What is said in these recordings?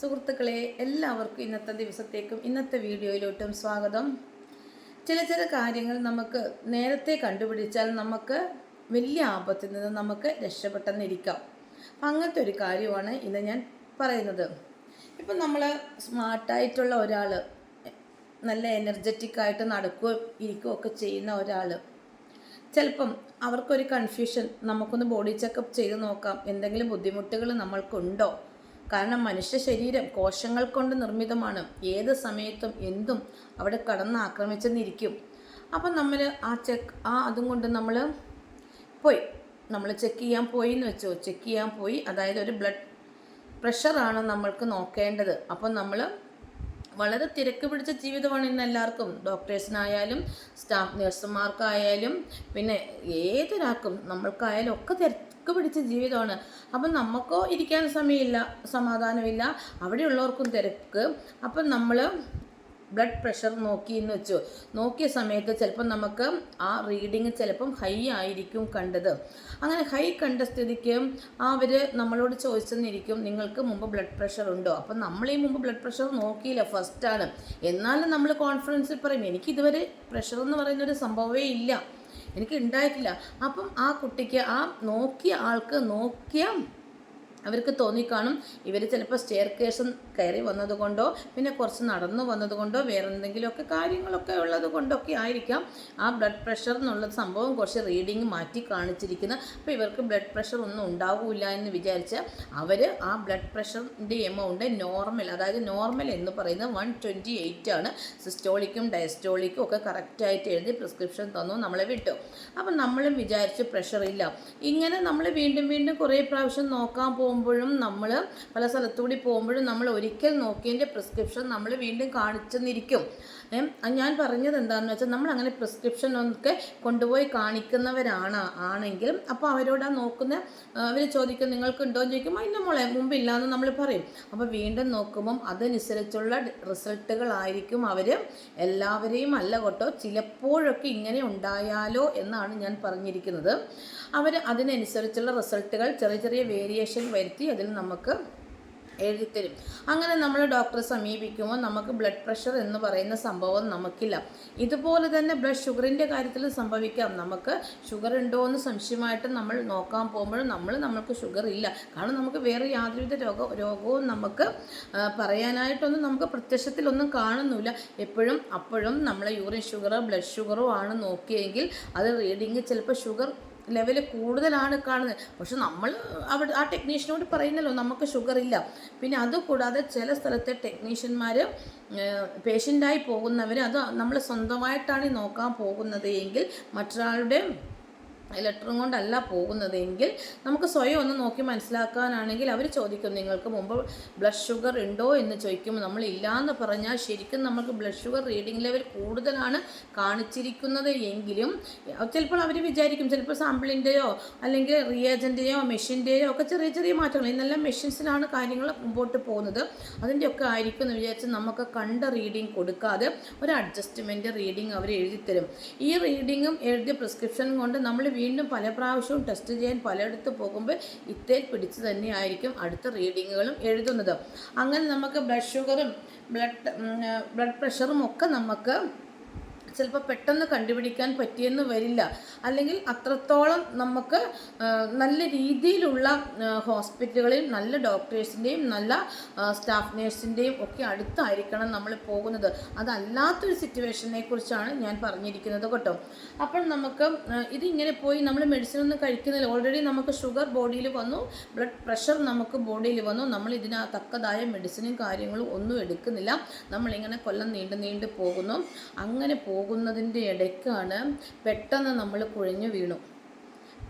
സുഹൃത്തുക്കളെ എല്ലാവർക്കും ഇന്നത്തെ ദിവസത്തേക്കും ഇന്നത്തെ വീഡിയോയിലോട്ടും സ്വാഗതം. ചില ചില കാര്യങ്ങൾ നമുക്ക് നേരത്തെ കണ്ടുപിടിച്ചാൽ നമുക്ക് വലിയ ആപത്തിൽ നിന്ന് നമുക്ക് രക്ഷപ്പെട്ടെന്നിരിക്കാം. അങ്ങനത്തെ ഒരു കാര്യമാണ് ഇന്ന് ഞാൻ പറയുന്നത്. ഇപ്പം നമ്മൾ സ്മാർട്ടായിട്ടുള്ള ഒരാൾ നല്ല എനർജറ്റിക് ആയിട്ട് നടക്കുകയും ഇരിക്കുകയും ഒക്കെ ചെയ്യുന്ന ഒരാൾ ചിലപ്പം അവർക്കൊരു കൺഫ്യൂഷൻ നമുക്കൊന്ന് ബോഡി ചെക്കപ്പ് ചെയ്ത് നോക്കാം. എന്തെങ്കിലും ബുദ്ധിമുട്ടുകൾ നമ്മൾക്കുണ്ടോ? കാരണം മനുഷ്യ ശരീരം കോശങ്ങൾ കൊണ്ട് നിർമ്മിതമാണ്. ഏത് സമയത്തും എന്തും അവിടെ കടന്ന് ആക്രമിച്ചെന്നിരിക്കും. അപ്പം നമ്മൾ ആ ചെക്ക് ആ അതും കൊണ്ട് നമ്മൾ പോയി. നമ്മൾ ചെക്ക് ചെയ്യാൻ പോയി എന്ന് വെച്ചോ? ചെക്ക് ചെയ്യാൻ പോയി. അതായത് ഒരു ബ്ലഡ് പ്രഷറാണ് നമ്മൾക്ക് നോക്കേണ്ടത്. അപ്പം നമ്മൾ വളരെ തിരക്ക് പിടിച്ച ജീവിതമാണ് ഇന്ന് എല്ലാവർക്കും. ഡോക്ടേഴ്സിനായാലും സ്റ്റാഫ് നഴ്സുമാർക്കായാലും പിന്നെ ഏതൊരാൾക്കും നമ്മൾക്കായാലും ഒക്കെ തിരക്ക് പിടിച്ച ജീവിതമാണ്. അപ്പം നമുക്കോ ഇരിക്കാൻ സമയമില്ല സമാധാനമില്ല. അവിടെയുള്ളവർക്കും തിരക്ക്. അപ്പം നമ്മൾ ബ്ലഡ് പ്രഷർ നോക്കി എന്ന് വെച്ചു. നോക്കിയ സമയത്ത് ചിലപ്പം നമുക്ക് ആ റീഡിങ് ചിലപ്പം ഹൈ ആയിരിക്കും കണ്ടത്. അങ്ങനെ ഹൈ കണ്ട സ്ഥിതിക്ക് അവർ നമ്മളോട് ചോദിച്ചെന്നിരിക്കും നിങ്ങൾക്ക് മുമ്പ് ബ്ലഡ് പ്രഷർ ഉണ്ടോ? അപ്പം നമ്മൾ ഈ മുമ്പ് ബ്ലഡ് പ്രഷർ നോക്കിയില്ല ഫസ്റ്റാണ്. എന്നാലും നമ്മൾ കോൺഫിഡൻസിൽ പറയും എനിക്കിതുവരെ പ്രഷർ എന്ന് പറയുന്ന ഒരു സംഭവമേ ഇല്ല. എനിക്ക് ഉണ്ടായിട്ടില്ല അപ്പം ആ കുട്ടിക്ക് ആ നോക്കിയ ആൾക്ക് നോക്കിയ അവർക്ക് തോന്നിക്കാണും. ഇവർ ചിലപ്പോൾ സ്റ്റെയർ കേസ് കയറി വന്നതുകൊണ്ടോ പിന്നെ കുറച്ച് നടന്നു വന്നതുകൊണ്ടോ വേറെ എന്തെങ്കിലുമൊക്കെ കാര്യങ്ങളൊക്കെ ഉള്ളത് കൊണ്ടൊക്കെ ആയിരിക്കാം. ആ ബ്ലഡ് പ്രഷർ എന്നുള്ള സംഭവം കുറച്ച് റീഡിങ് മാറ്റി കാണിച്ചിരിക്കുന്നത് അപ്പോൾ ഇവർക്ക് ബ്ലഡ് പ്രഷർ ഒന്നും ഉണ്ടാവില്ല എന്ന് വിചാരിച്ച് അവർ ആ ബ്ലഡ് പ്രഷറിന്റെ എമൗണ്ട് നോർമൽ അതായത് നോർമൽ എന്ന് പറയുന്നത് വൺ ട്വന്റി എയ്റ്റ് ആണ്. സിസ്റ്റോളിക്കും ഡയസ്റ്റോളിക്കും ഒക്കെ കറക്റ്റായിട്ട് എഴുതി പ്രിസ്ക്രിപ്ഷൻ തന്നു നമ്മളെ വിട്ടു. അപ്പം നമ്മളും വിചാരിച്ച് പ്രഷർ ഇല്ല. ഇങ്ങനെ നമ്മൾ വീണ്ടും വീണ്ടും കുറേ പ്രാവശ്യം നോക്കാൻ പോകുമ്പോഴും നമ്മൾ പല സ്ഥലത്തുകൂടി പോകുമ്പോഴും നമ്മൾ ഒരിക്കൽ നോക്കിയതിന്റെ പ്രിസ്ക്രിപ്ഷൻ നമ്മൾ വീണ്ടും കാണിച്ചെന്നിരിക്കും. ഞാൻ പറഞ്ഞത് എന്താണെന്ന് വെച്ചാൽ നമ്മൾ അങ്ങനെ പ്രിസ്ക്രിപ്ഷൻ ഒക്കെ കൊണ്ടുപോയി കാണിക്കുന്നവരാണ് ആണെങ്കിൽ അപ്പോൾ അവരോട് ആ നോക്കുന്ന അവർ ചോദിക്കും നിങ്ങൾക്ക് ഉണ്ടോ എന്ന് ചോദിക്കുമ്പോൾ അതിന്റെ മോളെ മുമ്പില്ല എന്ന് നമ്മൾ പറയും. അപ്പോൾ വീണ്ടും നോക്കുമ്പം അതനുസരിച്ചുള്ള റിസൾട്ടുകളായിരിക്കും അവർ എല്ലാവരെയും അല്ല കേട്ടോ ചിലപ്പോഴൊക്കെ ഇങ്ങനെ ഉണ്ടായാലോ എന്നാണ് ഞാൻ പറഞ്ഞിരിക്കുന്നത്. അവർ അതിനനുസരിച്ചുള്ള റിസൾട്ടുകൾ ചെറിയ ചെറിയ വേരിയേഷൻ വരുത്തി അതിൽ നമുക്ക് എഴുതിത്തരും അങ്ങനെ നമ്മൾ ഡോക്ടറെ സമീപിക്കുമ്പോൾ നമുക്ക് ബ്ലഡ് പ്രഷർ എന്ന് പറയുന്ന സംഭവം നമുക്കില്ല. ഇതുപോലെ തന്നെ ബ്ലഡ് ഷുഗറിന്റെ കാര്യത്തിൽ സംഭവിക്കാം. നമുക്ക് ഷുഗർ ഉണ്ടോ എന്ന് സംശയമായിട്ട് നമ്മൾ നോക്കാൻ പോകുമ്പോഴും നമ്മൾ നമ്മൾക്ക് ഷുഗർ ഇല്ല. കാരണം നമുക്ക് വേറെ യാതൊരുവിധ രോഗ രോഗവും നമുക്ക് പറയാനായിട്ടൊന്നും നമുക്ക് പ്രത്യക്ഷത്തിലൊന്നും കാണുന്നില്ല. എപ്പോഴും അപ്പോഴും നമ്മളെ യൂറിൻ ഷുഗറോ ബ്ലഡ് ഷുഗറോ ആണ് നോക്കിയെങ്കിൽ അത് റീഡിങ് ചിലപ്പോൾ ഷുഗർ ലെവൽ കൂടുതലാണ് കാണുന്നത്. പക്ഷെ നമ്മൾ അവിടെ ആ ടെക്നീഷ്യനോട് പറയുന്നല്ലോ നമുക്ക് ഷുഗർ ഇല്ല. പിന്നെ അതുകൂടാതെ ചില സ്ഥലത്തെ ടെക്നീഷ്യന്മാർ പേഷ്യന്റായി പോകുന്നവർ അത് നമ്മൾ സ്വന്തമായിട്ടാണ് നോക്കാൻ പോകുന്നത് എങ്കിൽ മറ്റൊരാളുടെ ലെറ്ററും കൊണ്ടല്ല പോകുന്നതെങ്കിൽ നമുക്ക് സ്വയം ഒന്ന് നോക്കി മനസ്സിലാക്കാനാണെങ്കിൽ അവർ ചോദിക്കും നിങ്ങൾക്ക് മുമ്പ് ബ്ലഡ് ഷുഗർ ഉണ്ടോ എന്ന് ചോദിക്കും. നമ്മൾ ഇല്ല എന്ന് പറഞ്ഞാൽ ശരിക്കും നമുക്ക് ബ്ലഡ് ഷുഗർ റീഡിംഗ് ലെവൽ കൂടുതലാണ് കാണിച്ചിരിക്കുന്നത് എങ്കിലും ചിലപ്പോൾ അവർ വിചാരിക്കും ചിലപ്പോൾ സാമ്പിളിന്റെയോ അല്ലെങ്കിൽ റിയേജന്റെയോ മെഷീന്റെയോ ഒക്കെ ചെറിയ ചെറിയ മാറ്റങ്ങൾ. ഇന്നല്ല മെഷീൻസിലാണ് കാര്യങ്ങൾ മുമ്പോട്ട് പോകുന്നത്. അതിന്റെയൊക്കെ ആയിരിക്കും എന്ന് വിചാരിച്ച് നമുക്ക് കണ്ട റീഡിംഗ് കൊടുക്കാതെ ഒരു അഡ്ജസ്റ്റ്മെന്റ് റീഡിംഗ് അവർ എഴുതിത്തരും. ഈ റീഡിങ്ങും എഴുതിയ പ്രിസ്ക്രിപ്ഷൻ കൊണ്ട് നമ്മൾ വീണ്ടും പല പ്രാവശ്യവും ടെസ്റ്റ് ചെയ്യാൻ പലയിടത്ത് പോകുമ്പോൾ ഇത്തേൽ പിടിച്ച് തന്നെയായിരിക്കും അടുത്ത റീഡിങ്ങുകളും എഴുതുന്നത്. അങ്ങനെ നമുക്ക് ബ്ലഡ് ഷുഗറും ബ്ലഡ് ബ്ലഡ് പ്രഷറും ഒക്കെ നമുക്ക് ചിലപ്പോൾ പെട്ടെന്ന് കണ്ടുപിടിക്കാൻ പറ്റിയെന്ന് വരില്ല. അല്ലെങ്കിൽ അത്രത്തോളം നമുക്ക് നല്ല രീതിയിലുള്ള ഹോസ്പിറ്റലുകളെയും നല്ല ഡോക്ടേഴ്സിന്റെയും നല്ല സ്റ്റാഫ് നേഴ്സിന്റെയും ഒക്കെ അടുത്തായിരിക്കണം നമ്മൾ പോകുന്നത്. അതല്ലാത്തൊരു സിറ്റുവേഷനെ കുറിച്ചാണ് ഞാൻ പറഞ്ഞിരിക്കുന്നത് കേട്ടോ. അപ്പോൾ നമുക്ക് ഇതിങ്ങനെ പോയി നമ്മൾ മെഡിസിൻ ഒന്നും കഴിക്കുന്നില്ല. ഓൾറെഡി നമുക്ക് ഷുഗർ ബോഡിയിൽ വന്നു ബ്ലഡ് പ്രഷർ നമുക്ക് ബോഡിയിൽ വന്നു. നമ്മൾ ഇതിന് തക്കതായ മെഡിസിനും കാര്യങ്ങളും ഒന്നും എടുക്കുന്നില്ല. നമ്മളിങ്ങനെ കൊല്ലം നീണ്ടു നീണ്ടു പോകുന്നു. അങ്ങനെ പോകുന്നതിന്റെ ഇടയ്ക്കാണ് പെട്ടെന്ന് നമ്മൾ കുഴഞ്ഞു വീണു.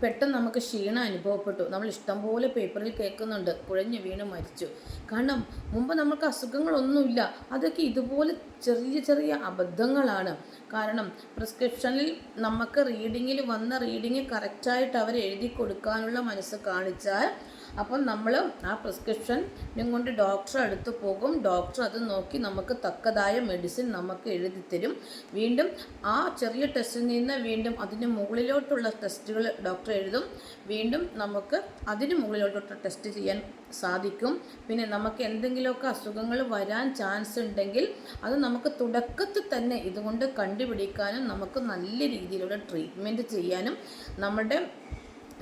പെട്ടെന്ന് നമുക്ക് ക്ഷീണം അനുഭവപ്പെട്ടു. നമ്മൾ ഇഷ്ടംപോലെ പേപ്പറിൽ കേൾക്കുന്നുണ്ട്. കുഴഞ്ഞു വീണ് മരിച്ചു. കാരണം മുമ്പ് നമുക്ക് അസുഖങ്ങളൊന്നുമില്ല. അതൊക്കെ ഇതുപോലെ ചെറിയ ചെറിയ അബദ്ധങ്ങളാണ്. കാരണം പ്രിസ്ക്രിപ്ഷനിൽ നമുക്ക് റീഡിങ്ങിൽ വന്ന റീഡിങ് കറക്റ്റായിട്ട് അവർ എഴുതി കൊടുക്കാനുള്ള മനസ്സ് കാണിച്ചാൽ അപ്പം നമ്മൾ ആ പ്രിസ്ക്രിപ്ഷനും കൊണ്ട് ഡോക്ടറെ അടുത്ത് പോകും. ഡോക്ടർ അത് നോക്കി നമുക്ക് തക്കതായ മെഡിസിൻ നമുക്ക് എഴുതി തരും. വീണ്ടും ആ ചെറിയ ടെസ്റ്റിൽ നിന്ന് വീണ്ടും അതിന് മുകളിലോട്ടുള്ള ടെസ്റ്റുകൾ ഡോക്ടർ എഴുതും. വീണ്ടും നമുക്ക് അതിന് മുകളിലോട്ടുള്ള ടെസ്റ്റ് ചെയ്യാൻ സാധിക്കും. പിന്നെ നമുക്ക് എന്തെങ്കിലുമൊക്കെ അസുഖങ്ങൾ വരാൻ ചാൻസ് ഉണ്ടെങ്കിൽ അത് നമുക്ക് തുടക്കത്തിൽ തന്നെ ഇതുകൊണ്ട് കണ്ടുപിടിക്കാനും നമുക്ക് നല്ല രീതിയിലുള്ള ട്രീറ്റ്മെന്റ് ചെയ്യാനും നമ്മുടെ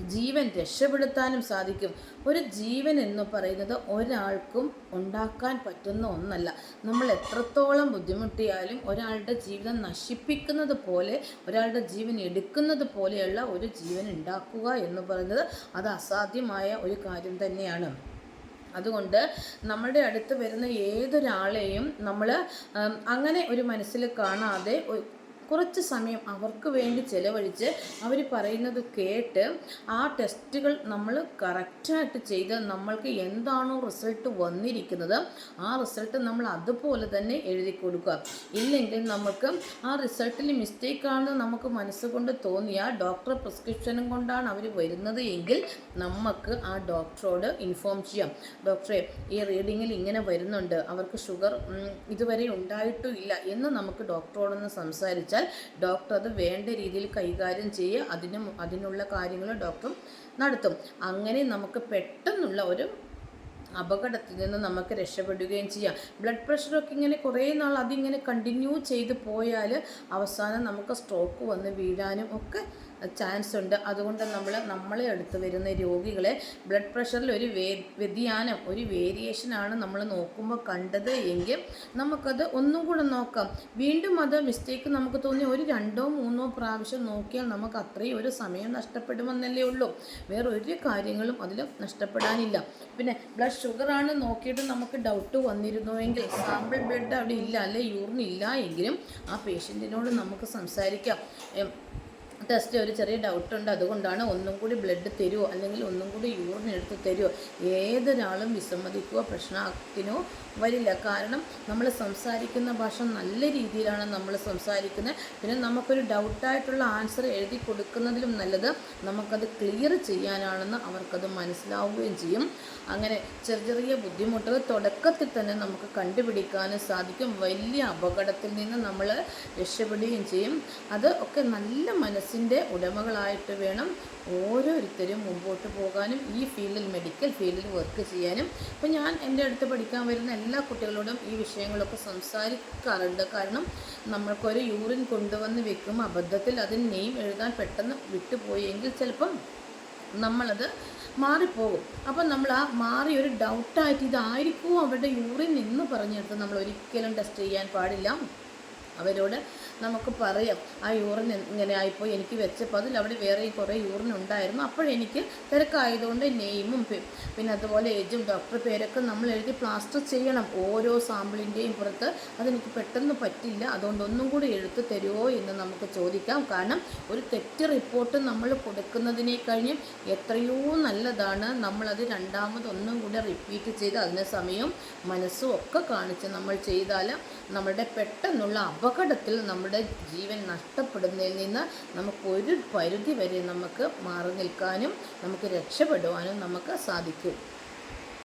ജീവൻ രക്ഷപ്പെടുത്താനും സാധിക്കും. ഒരു ജീവൻ എന്ന് പറയുന്നത് ഒരാൾക്കും ഉണ്ടാക്കാൻ പറ്റുന്ന ഒന്നല്ല. നമ്മൾ എത്രത്തോളം ബുദ്ധിമുട്ടിയാലും ഒരാളുടെ ജീവിതം നശിപ്പിക്കുന്നത് പോലെ ഒരാളുടെ ജീവൻ എടുക്കുന്നത് പോലെയുള്ള ഒരു ജീവൻ ഉണ്ടാക്കുക എന്ന് പറയുന്നത് അത് അസാധ്യമായ ഒരു കാര്യം തന്നെയാണ്. അതുകൊണ്ട് നമ്മുടെ അടുത്ത് വരുന്ന ഏതൊരാളെയും നമ്മൾ അങ്ങനെ ഒരു മനസ്സിൽ കാണാതെ കുറച്ച് സമയം അവർക്ക് വേണ്ടി ചിലവഴിച്ച് അവർ പറയുന്നത് കേട്ട് ആ ടെസ്റ്റുകൾ നമ്മൾ കറക്റ്റായിട്ട് ചെയ്ത് നമ്മൾക്ക് എന്താണോ റിസൾട്ട് വന്നിരിക്കുന്നത് ആ റിസൾട്ട് നമ്മൾ അതുപോലെ തന്നെ എഴുതി കൊടുക്കുക. ഇല്ലെങ്കിൽ നമുക്ക് ആ റിസൾട്ടിൽ മിസ്റ്റേക്കാണെന്ന് നമുക്ക് മനസ്സുകൊണ്ട് തോന്നിയാൽ ഡോക്ടർ പ്രിസ്ക്രിപ്ഷനും കൊണ്ടാണ് അവർ വരുന്നത് എങ്കിൽ നമുക്ക് ആ ഡോക്ടറോട് ഇൻഫോം ചെയ്യാം. ഡോക്ടറെ ഈ റീഡിങ്ങിൽ ഇങ്ങനെ വരുന്നുണ്ട് അവർക്ക് ഷുഗർ ഇതുവരെ ഉണ്ടായിട്ടും ഇല്ല എന്ന് നമുക്ക് ഡോക്ടറോടൊന്ന് സംസാരിച്ചാൽ ഡോക്ടർ അത് വേണ്ട രീതിയിൽ കൈകാര്യം ചെയ്യുക അതിന് അതിനുള്ള കാര്യങ്ങൾ ഡോക്ടർ നടത്തും. അങ്ങനെ നമുക്ക് പെട്ടെന്നുള്ള ഒരു അപകടത്തിൽ നിന്ന് നമുക്ക് രക്ഷപ്പെടുകയും ചെയ്യാം. ബ്ലഡ് പ്രഷറൊക്കെ ഇങ്ങനെ കുറേ നാൾ അതിങ്ങനെ കണ്ടിന്യൂ ചെയ്ത് പോയാൽ അവസാനം നമുക്ക് സ്ട്രോക്ക് വന്ന് വീഴാനും ഒക്കെ ചാൻസ് ഉണ്ട്. അതുകൊണ്ട് നമ്മൾ നമ്മളെ അടുത്ത് വരുന്ന രോഗികളെ ബ്ലഡ് പ്രഷറിൽ ഒരു വേ വ്യതിയാനം ഒരു വേരിയേഷനാണ് നമ്മൾ നോക്കുമ്പോൾ കണ്ടത് എങ്കിൽ നമുക്കത് ഒന്നും കൂടെ നോക്കാം. വീണ്ടും അത് മിസ്റ്റേക്ക് നമുക്ക് തോന്നി ഒരു രണ്ടോ മൂന്നോ പ്രാവശ്യം നോക്കിയാൽ നമുക്ക് അത്രയും ഒരു സമയം നഷ്ടപ്പെടുമെന്നല്ലേ ഉള്ളൂ. വേറെ ഒരു കാര്യങ്ങളും അതിൽ നഷ്ടപ്പെടാനില്ല. പിന്നെ ബ്ലഡ് ഷുഗറാണ് നോക്കിയിട്ട് നമുക്ക് ഡൗട്ട് വന്നിരുന്നുവെങ്കിൽ സാമ്പിൾ ബ്ലഡ് അവിടെ ഇല്ല അല്ലെ യൂറിൻ ഇല്ല എങ്കിലും ആ പേഷ്യന്റിനോട് നമുക്ക് സംസാരിക്കാം. ടെസ്റ്റ് ഒരു ചെറിയ ഡൗട്ട് ഉണ്ട്. അതുകൊണ്ടാണ് ഒന്നും കൂടി ബ്ലഡ് തരുമോ അല്ലെങ്കിൽ ഒന്നും കൂടി യൂറിൻ എടുത്ത് തരുമോ ഏതൊരാളും വിസമ്മതിക്കുകയോ പ്രശ്നത്തിനോ വരില്ല. കാരണം നമ്മൾ സംസാരിക്കുന്ന ഭാഷ നല്ല രീതിയിലാണ് നമ്മൾ സംസാരിക്കുന്നത് പിന്നെ നമുക്കൊരു ഡൗട്ടായിട്ടുള്ള ആൻസർ എഴുതി കൊടുക്കുന്നതിലും നല്ലത് നമുക്കത് ക്ലിയർ ചെയ്യാനാണെന്ന് അവർക്കത് മനസ്സിലാവുകയും ചെയ്യും. അങ്ങനെ ചെറിയ ചെറിയ ബുദ്ധിമുട്ടുകൾ തുടക്കത്തിൽ തന്നെ നമുക്ക് കണ്ടുപിടിക്കാനും സാധിക്കും. വലിയ അപകടത്തിൽ നിന്ന് നമ്മൾ രക്ഷപ്പെടുകയും ചെയ്യും. അത് ഒക്കെ നല്ല മനസ്സിന്റെ ഉടമകളായിട്ട് വേണം ഓരോരുത്തരും മുമ്പോട്ട് പോകാനും ഈ ഫീൽഡിൽ മെഡിക്കൽ ഫീൽഡിൽ വർക്ക് ചെയ്യാനും. ഇപ്പം ഞാൻ എന്റെ അടുത്ത് പഠിക്കാൻ വരുന്ന എല്ലാ കുട്ടികളോടും ഈ വിഷയങ്ങളൊക്കെ സംസാരിക്കാറുണ്ട്. കാരണം നമ്മൾക്കൊരു യൂറിൻ കൊണ്ടുവന്ന് വെക്കുമ്പോൾ അബദ്ധത്തിൽ അതിന് നെയിം എഴുതാൻ പെട്ടെന്ന് വിട്ടുപോയെങ്കിൽ ചിലപ്പം നമ്മളത് മാറിപ്പോകും. അപ്പം നമ്മൾ ആ മാറി ഒരു ഡൗട്ടായിട്ട് ഇതായിരിക്കും അവരുടെ യൂറിൻ എന്ന് പറഞ്ഞെടുത്ത് നമ്മൾ ഒരിക്കലും ടെസ്റ്റ് ചെയ്യാൻ പാടില്ല. അവരോട് നമുക്ക് പറയാം. ആ യൂറിൻ ഇങ്ങനെ ആയിപ്പോയി. എനിക്ക് വെച്ചപ്പോൾ അതിൽ അവിടെ വേറെ കുറേ യൂറിൻ ഉണ്ടായിരുന്നു. അപ്പോഴെനിക്ക് തിരക്കായതുകൊണ്ട് നെയിമും പിന്നെ അതുപോലെ ഏജും ഡോക്ടർ പേരൊക്കെ നമ്മൾ എഴുതി പ്ലാസ്റ്റർ ചെയ്യണം. ഓരോ സാമ്പിളിന്റെയും പുറത്ത്. അതെനിക്ക് പെട്ടെന്ന് പറ്റില്ല. അതുകൊണ്ട് ഒന്നും കൂടി എഴുത്ത് തരുമോ എന്ന് നമുക്ക് ചോദിക്കാം. കാരണം ഒരു തെറ്റ് റിപ്പോർട്ട് നമ്മൾ കൊടുക്കുന്നതിനെ കഴിഞ്ഞും എത്രയോ നല്ലതാണ്. നമ്മളത് രണ്ടാമത് ഒന്നും കൂടെ റിപ്പീറ്റ് ചെയ്ത് അതിന് സമയവും മനസ്സും ഒക്കെ കാണിച്ച് നമ്മൾ ചെയ്താൽ നമ്മളുടെ പെട്ടെന്നുള്ള അപകടത്തിൽ നമ്മുടെ ജീവൻ നഷ്ടപ്പെടുന്നതിൽ നിന്ന് നമുക്ക് ഒരു പരിധി വരെ നമുക്ക് മാറി നിൽക്കാനും നമുക്ക് രക്ഷപ്പെടുവാനും നമുക്ക് സാധിക്കും.